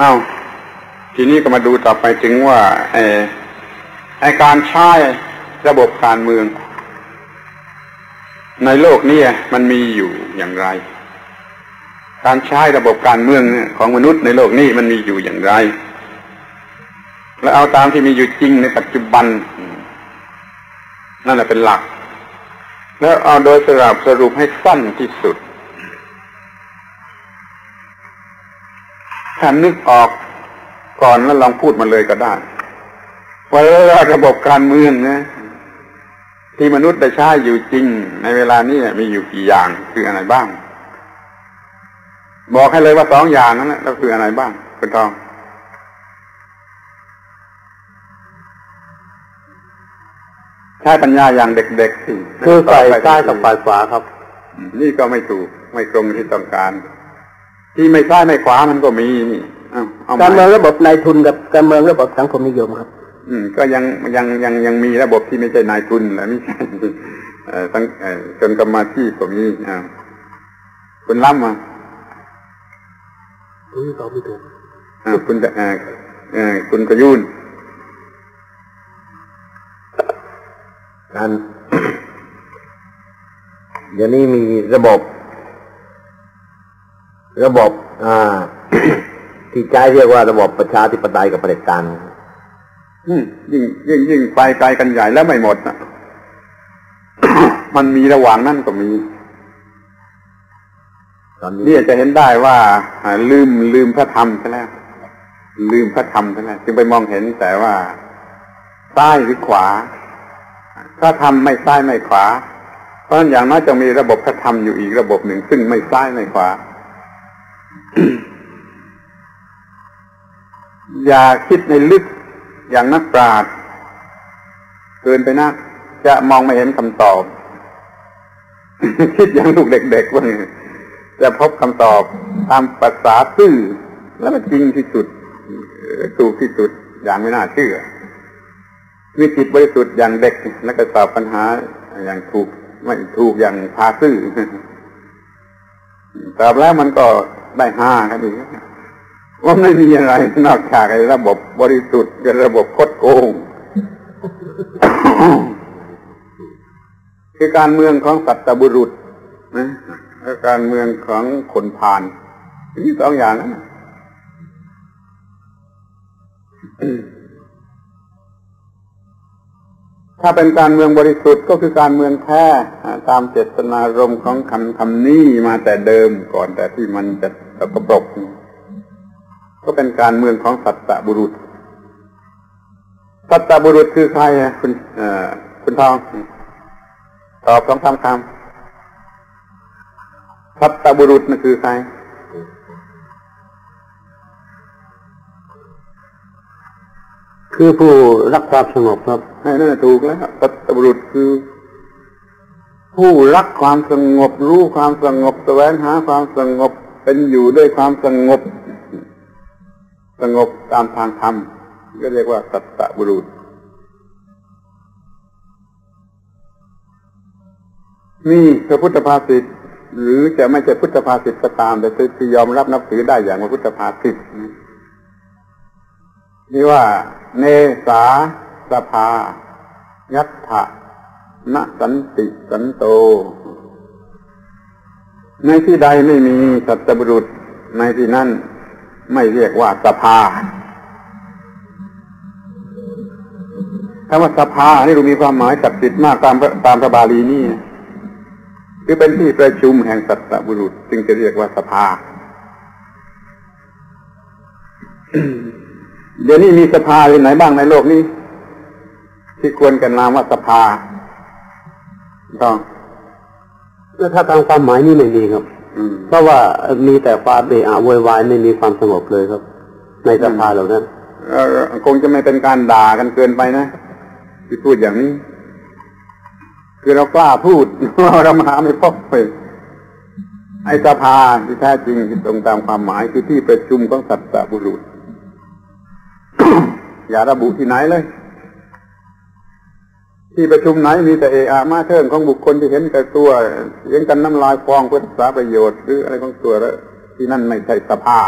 เอาทีนี้ก็มาดูต่อไปถึงว่าไอ้ไอการใช้ระบบการเมือง ในโลกนี้มันมีอยู่อย่างไร การใช้ระบบการเมืองของมนุษย์ในโลกนี้มันมีอยู่อย่างไร แล้วเอาตามที่มีอยู่จริงในปัจจุบัน นั่นแหละเป็นหลัก แล้วเอาโดยสรุปสรุปให้สั้นที่สุด ถ้านึกออกก่อนแล้วลองพูดมาเลยก็ได้ว่าระบบการเมืองนะที่มนุษย์ได้ใช้อยู่จริง ในเวลานี้มีอยู่กี่อย่างคืออะไรบ้าง บอกให้เลยว่าสองอย่างนั้นแหละแล้วคืออะไรบ้างคุณทองใช้ปัญญาอย่างเด็กๆสิคือฝ่ายซ้ายกับฝ่ายขวาครับ นี่ก็ไม่ถูกไม่ตรงที่ต้องการ ที่ไม่ซ้ายไม่ขวามันก็มีนี่การเมืองระบบนายทุนกับการเมืองระบบสังคมนิยมครับ อืม ก็ยังยังยังยังมีระบบที่ไม่ใช่นายทุนและไม่ใช่เอ่อทั้งเอ่อจนกรรมาที่ก็มีอ่าคุณล้ำมาอุ้ยตอบไม่ถูกอ่าคุณเอ่อเอ่อคุณประยุนการเดี๋ยวนี้มีระบบ ระบบอ่าที่ใจเรียกว่าระบบประชาธิปไตยกับประเด็จการยิ่งยิ่งยิ่งไปไกลกันใหญ่แล้วไม่หมดนะมันมีระหว่างนั่นก็มีตอนนี้จะเห็นได้ว่าลืมลืมพระธรรมไปแล้ว ลืมพระธรรมไปแล้วจึงไปมองเห็นแต่ว่าซ้ายหรือขวาพระธรรมไม่ซ้ายไม่ขวา เพราะฉะนั้นอย่างน้อยจะมีระบบพระธรรมอยู่อีกระบบหนึ่งซึ่งไม่ซ้ายไม่ขวา อย่าคิดในลึกอย่างนักปราชญ์เกินไปนัก จะมองไม่เห็นคำตอบ คิดอย่างลูกเด็กๆว่าจะพบคำตอบตามภาษาซื่อ แล้วมันจริงที่สุดถูกที่สุดอย่างไม่น่าเชื่อมีจิตบริสุทธิ์อย่างเด็กแล้วก็ตอบปัญหาอย่างถูกไม่ถูกอย่างพาซื่อตอบแล้วมันก็ ได้ห้าครับอีว่าไม่มีอะไรนอกจากระบบบริสุทธิ์กับระบบคดโกงคือการเมืองของสัตบุรุษนะและการเมืองของคนพานนี่สองอย่างนะ ถ้าเป็นการเมืองบริสุทธิ์ก็คือการเมืองแท้ตามเจตนารมณ์ของคำคำนี้มาแต่เดิมก่อนแต่ที่มันจะตกปรก ก็เป็นการเมืองของสัตตบุรุษ สัตตบุรุษคือใครคุณคุณทอง ตอบคำคำคำสัตตบุรุษนั่นคือใคร คือผู้รักความสงบครับนั่นถูกแล้วสัตตบุรุษคือ ผู้รักความสงบ รู้ความสงบแสวงหาความสงบเป็นอยู่ด้วยความสงบ สงบตามทางธรรมก็เรียกว่าสัตตบุรุษนี่พระพุทธภาษิตหรือจะไม่ใช่พุทธภาษิตก็ตาม แต่คือยอมรับนับถือได้อย่างว่าพุทธภาษิตนี่ ว่า เนสาสภา ยัตถะนสันติสันโต ในที่ใดไม่มีสัตบุรุษในที่นั้นไม่เรียกว่าสภาคำว่าสภานี่รู้มีความหมายศักดิ์สิทธิ์มากตามตามพระบาลีนี่คือเป็นที่ประชุมแห่งสัตบุรุษ จึงจะเรียกว่าสภา เดี๋ยวนี้มีสภาที่ไหนบ้างในโลกนี้ ที่ควรกันนามว่าสภาต้องแล้วถ้าตามความหมายนี่ไม่มีครับเพราะว่ามีแต่ความเอะอะโวยวายไม่มีความสงบเลยครับ ในสภาเหล่านั้นคงจะไม่เป็นการด่ากันเกินไปนะที่พูดอย่างนี้ คือเรากล้าพูดเรามาไม่พบไปไอ้สภาที่แท้จริงที่ตรงตามความหมายคือที่ประชุมของสัตว์บุรุษ อย่าระบุที่ไหนเลย ที่ประชุมไหนมีแต่เออามาเทิงของบุคคลที่เห็นแก่ตัวเห็นกันน้ำลายฟองเพื่อสาประโยชน์หรืออะไรของตัวแล้วที่นั่นไม่ใช่สภา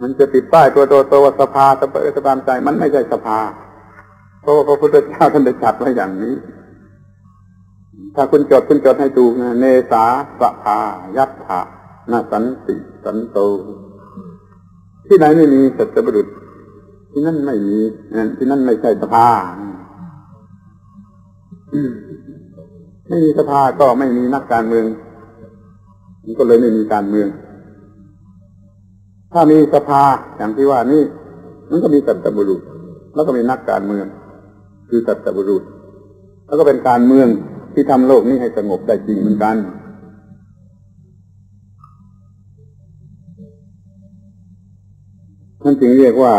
มันจะติดป้ายตัวโตโตวสภาตะเปิดตะบามใจมันไม่ใช่สภา เพราะว่าพระพุทธเจ้าท่านได้จัดไว้อย่างนี้ ถ้าคุณจดคุณจดให้ถูกนะเนสาสภา ยัตถะนาสันติสันโตที่ไหนไม่มีสัตบุรุษ ที่นั่นไม่มีที่นั่นไม่ใช่สภาไม่มีสภาก็ไม่มีนักการเมืองมันก็เลยไม่มีการเมือง ถ้ามีสภาอย่างที่ว่านี่มันก็มีสัตบุรุษ แล้วก็มีนักการเมือง คือสัตบุรุษ แล้วก็เป็นการเมืองที่ทำโลกนี้ให้สงบได้จริงเหมือนกัน นั่นจึงเรียกว่า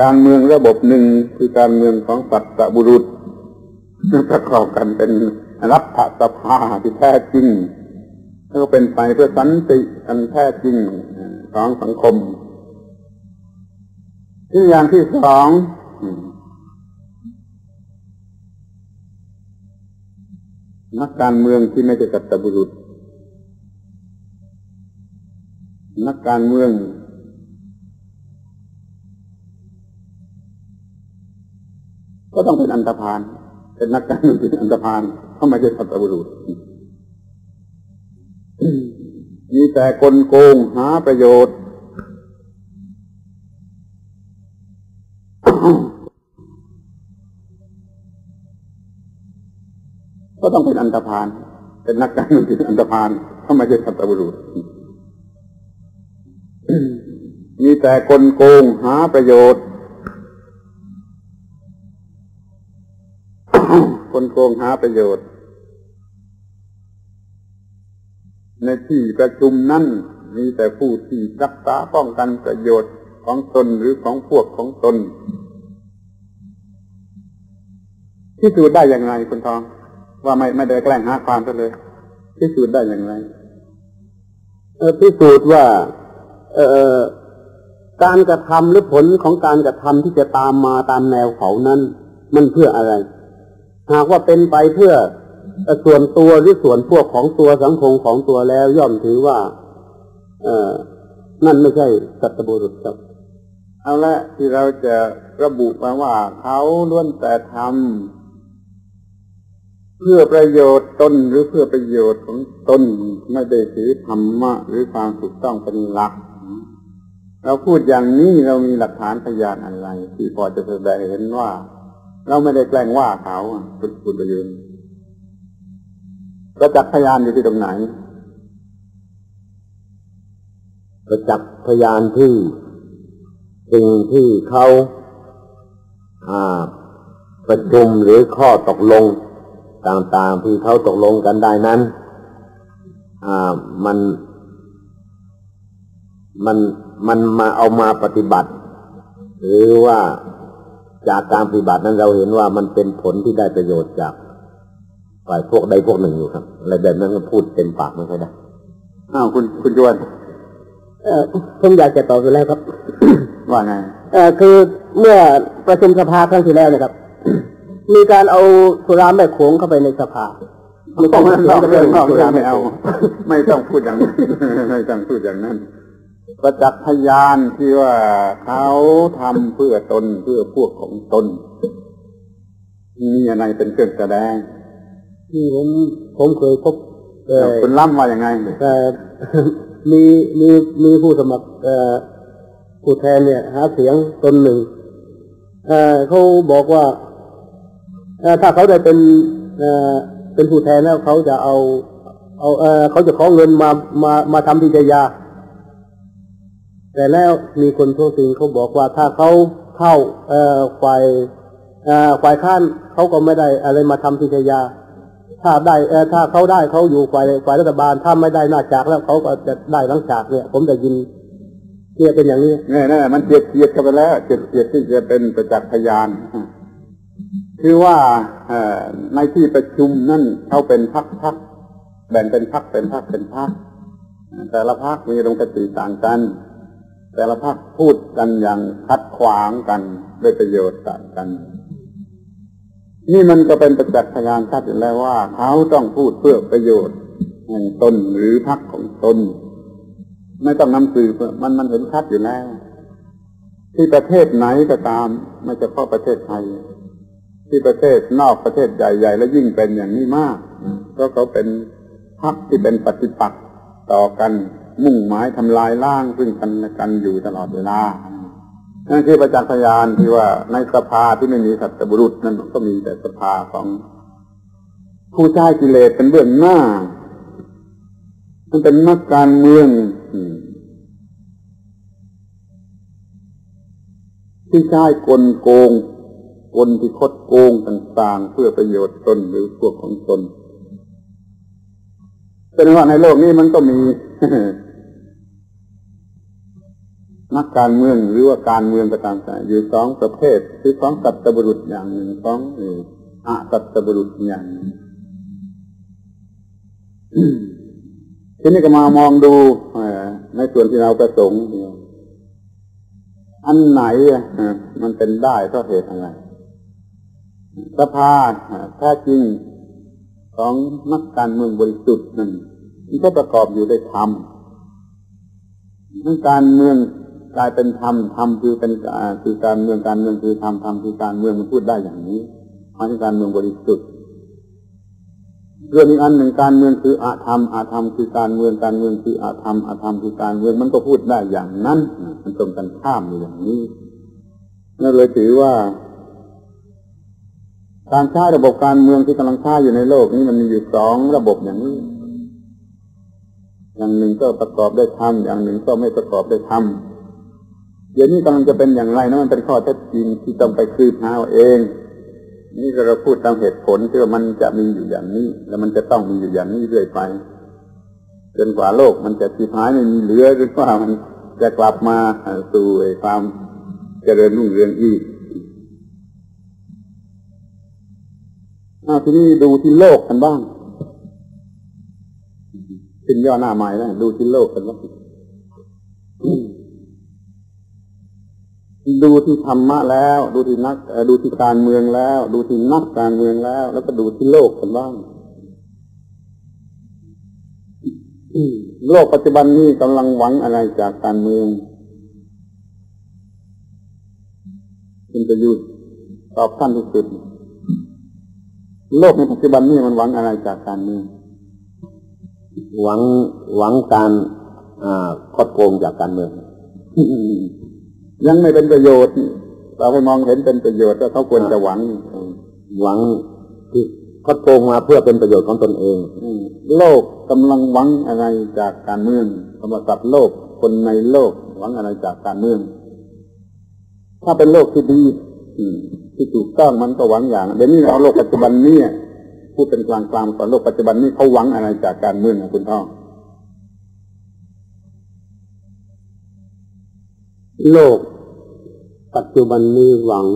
การเมืองระบบหนึ่งคือการเมืองของสัตบุรุษประกอบกันเป็นรัฐสภาที่แท้จริงแล้วก็เป็นไปเพื่อสันติอันแท้จริงของสังคมที่อย่างที่สองนักการเมืองที่ไม่ใช่กัตตบุรุษ นักการเมือง ก็ต้องเป็นอันธพาลเป็นนักการเมืองเป็นอันธพาลเขาไม่ใช่กัตบุรุษมีแต่กลโกงหาประโยชน์ ก็ต้องเป็นอันตรพาน เป็นนักการเมืองเป็นอันตรพานเขาไม่ใช่สัตบุรุษมีแต่กลโกงหาประโยชน์ กลโกงหาประโยชน์ ในที่ประชุมนั้นมีแต่ผู้ที่รักษาป้องกันประโยชน์ของตนหรือของพวกของตนที่สูดได้อย่างไรคุณทอง ว่าไม่ไม่ได้แกล้งหาความซะเลยที่สูดได้อย่างไรเออพิสูจน์ว่า เออการกระทำหรือผลของการกระทำที่จะตามมาตามแนวเขานั้น มันเพื่ออะไร หากว่าเป็นไปเพื่อส่วนตัวหรือส่วนพวกของตัวสังคมของตัวแล้วย่อมถือว่า เออนั่นไม่ใช่สัตบุรุษครับเอาละที่เราจะระบุมาว่าเขาล้วนแต่ทำเพื่อประโยชน์ตนหรือเพื่อประโยชน์ของตนไม่ได้ถือธรรมะ หรือความถูกต้องเป็นหลัก เราพูดอย่างนี้เรามีหลักฐานพยานอะไร ที่พอจะแสดงเห็นว่า เราไม่ได้แกล้งว่าเขาคุณคุณประยุนประจักษ์พยานอยู่ที่ตรงไหนประจักษ์พยานที่สิ่งที่เขาประชุมหรือข้อตกลงต่างๆที่เขาตกลงกันได้นั้นมันมันมันมาเอามาปฏิบัติ หรือว่า จากการปฏิบัตินั้นเราเห็นว่ามันเป็นผลที่ได้ประโยชน์จากฝ่ายพวกใดพวกหนึ่งอยู่ครับ อะไรแบบนั้นก็พูดเต็มปากไม่ค่อยได้อ้าวคุณคุณจวนเออผมอยากจะตอบอยู่แล้วครับ ว่าไงเออคือเมื่อประชุมสภาครั้งที่แล้วนะครับ มีการเอาสุราแม่โขงเข้าไปในสภาไม่ต้องไม่ต้องไม่เอา ไม่ต้องพูดอย่างนั้นไม่ต้องพูดอย่างนั้น ประจักษ์พยานที่ว่าเขาทำเพื่อตนเพื่อพวกของตนมีอะไรเป็นเครื่องแสดงที่ผมผมเคยพบคุณล่ำว่าอย่างไงแต่มีมีมีผู้สมัครผู้แทนเนี่ย หาเสียงตนหนึ่งเขาบอกว่าถ้าเขาได้เป็นเป็นผู้แทนแล้วเขาจะเอา เอาเขาจะขอเงินมามามาทำพิจยา แต่แล้วมีคนทั่วถึงเขาบอกว่าถ้าเขาเข้าฝ่ายฝ่ายข้านเขาก็ไม่ได้อะไรมาทำพิจยา ถ้าได้เอถ้าเขาได้เขาอยู่ฝ่ายฝ่ายรัฐบาลถ้าไม่ได้หน้าจากแล้วเขาก็จะได้หลังจากเนี่ย ผมได้ยินเนี่ยเป็นอย่างนี้เนี่ยน่มันเจียดเจียดกันไปแล้วเจียดเจียดที่จะเป็นประจักษ์พยานคือว่าในที่ประชุมนั่นเขาเป็นพักพักแบ่งเป็นพักเป็นพักเป็นพักแต่ละพักมีรงกติต่างกัน แต่ละพักพูดกันอย่างคัดขวางกันด้วยประโยชน์ต่างกัน นี่มันก็เป็นประจักษ์พยานชัดอยู่แล้วว่า เขาต้องพูดเพื่อประโยชน์แห่งตนหรือพรรคของตนไม่ต้องนำสืบมันมันเห็นชัดอยู่แล้ว ที่ประเทศไหนก็ตาม ไม่เฉพาะประเทศไทย ที่ประเทศนอกประเทศใหญ่ ๆ แล้วยิ่งเป็นอย่างนี้มากเพราะเขาเป็นพรรคที่เป็นปฏิปักษ์ต่อกัน มุ่งหมายทำลายล้างซึ่งกันและกันอยู่ตลอดเวลา นั่นคือประจักษ์พยานที่ว่าในสภาที่ไม่มีสัตบุรุษนั่นก็มีแต่สภาของผู้ใช้กิเลสเป็นเบื้องหน้า มันเป็นนักการเมืองที่ใช้กลโกงกลที่คดโกงต่างๆ เพื่อประโยชน์ตนหรือพวกของตนเป็นว่าในโลกนี้มันก็มี นักการเมืองหรือว่าการเมืองก็ตามแต่อยู่สองประเภทคือสองสัตบุรุษอย่างหนึ่งสองอาสัตบุรุษอย่างหนึ่งทีนี้ก็มามองดูในส่วนที่เราประสงค์อันไหนมันเป็นได้เพราะเหตุอะไรสภาแท้จริงของนักการเมืองบริสุทธิ์นั่นมันก็ประกอบอยู่ด้วยธรรมนักการเมือง กลายเป็นธรรมธรรมคือเป็นคือการเมืองการเมืองคือธรรมธรรมคือการเมืองมันพูดได้อย่างนี้มาที่การเมืองบริสุทธิ์เรื่องอีกอันหนึ่งการเมืองคืออาธรรมอาธรรมคือการเมืองการเมืองคืออาธรรมอาธรรมคือการเมืองมันก็พูดได้อย่างนั้นมันตรงกันข้ามอย่างนี้นั่นเลยถือว่า การใช้ระบบการเมืองที่กำลังใช้อยู่ในโลกนี้มันมีอยู่สองระบบอย่างนี้อย่างหนึ่งก็ประกอบด้วยธรรมอย่างหนึ่งก็ไม่ประกอบด้วยธรรม เดี๋ยวนี้กำลังจะเป็นอย่างไรนะมันเป็นข้อเท็จจริงที่ต้องไปคืบหาเอง นี่เราพูดตามเหตุผลที่ว่ามันจะมีอยู่อย่างนี้ แล้วมันจะต้องมีอยู่อย่างนี้เรื่อยไปจนกว่าโลกมันจะสิ้หายไม่มีเหลือหรือว่ามันจะกลับมาสู่ความเจริญรุ่งเรืองอีกทีนี้ดูที่โลกกันบ้างขึ้นย่อหน้าใหม่แล้วดูที่โลกกันบ้าง ดูที่ธรรมะแล้ว ดูที่นักดูที่การเมืองแล้ว ดูที่นักการเมืองแล้ว แล้วก็ดูที่โลกกันบ้างโลกปัจจุบันนี้กำลังหวังอะไรจากการเมืองคุณจะยุดตอบขั้นที่สุดโลกในปัจจุบันนี้มันหวังอะไรจากการเมืองหวังหวังการคดโกงจากการเมือง ยังไม่เป็นประโยชน์ เราไปมองเห็นเป็นประโยชน์แล้วเขาควรจะหวัง หวังที่เขาโกงมาเพื่อเป็นประโยชน์ของตนเองโลกกำลังหวังอะไรจากการเมืองธรรมสัตว์โลกคนในโลกหวังอะไรจากการเมือง ถ้าเป็นโลกที่ดีที่ถูกต้องมันก็หวังอย่างเดี๋ยวนี้เอาโลกปัจจุบันนี้พูดเป็นกลางกลางก่อนโลกปัจจุบันนี้เขาหวังอะไรจากการเมืองคุณพ่อ โลก ปัจจุบันนี้หวัง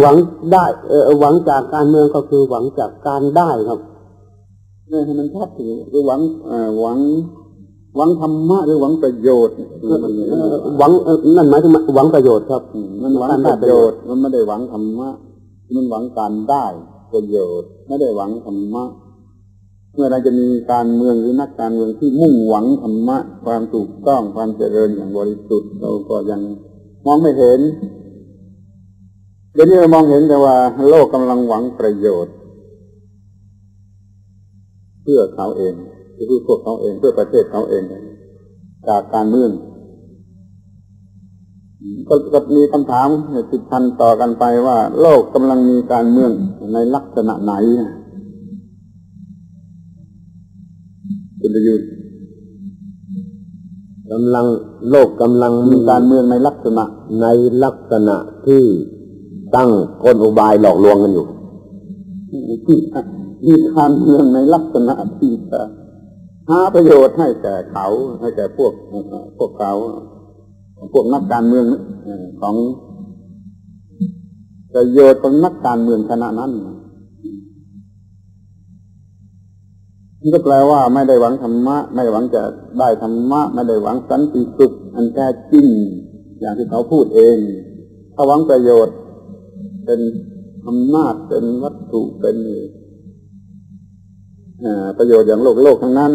หวังได้เออหวังจากการเมืองก็คือหวังจากการได้ครับเนี่ยให้มันชัดถึงคือหวังหวัง หวังธรรมะหรือหวังประโยชน์ หวังนั่นหมายถึงหวังประโยชน์ครับมันหวังประโยชน์ มันไม่ได้หวังธรรมะ มันหวังการได้ประโยชน์ ไม่ได้หวังธรรมะ เมื่อเราจะมีการเมืองหรือนักการเมืองที่มุ่งหวังธรรมะความถูกต้องความเจริญอย่างบริสุทธิ์เราก็ยังมองไม่เห็นเดี๋ยวนี้เรามองเห็นแต่ว่าโลกกำลังหวังประโยชน์ เพื่อเขาเองเพื่อพวกเขาเองเพื่อประเทศเขาเอง จากการเมืองก็มีคำถามติดพันต่อกันไปว่า โลกกำลังมีการเมืองในลักษณะไหนคุณ ประยุทธ์กำลังโลกกำลังมีการเมืองในลักษณะ ในลักษณะที่ตั้งกลอุบายหลอกลวงกันอยู่มีการเมืองในลักษณะที่จะหาประโยชน์ให้แก่เขาให้แก่พวกพวกเขา พวกนักการเมืองของประโยชน์ของนักการเมืองขณะนั้น นี่ก็แปลว่าไม่ได้หวังธรรมะ ไม่หวังจะได้ธรรมะ ไม่ได้หวังสันติสุขอันแท้จริง อย่างที่เขาพูดเองถ้าหวังประโยชน์ เป็นอำนาจเป็นวัตถุเป็นประโยชน์อย่างโลกโลกทั้งนั้น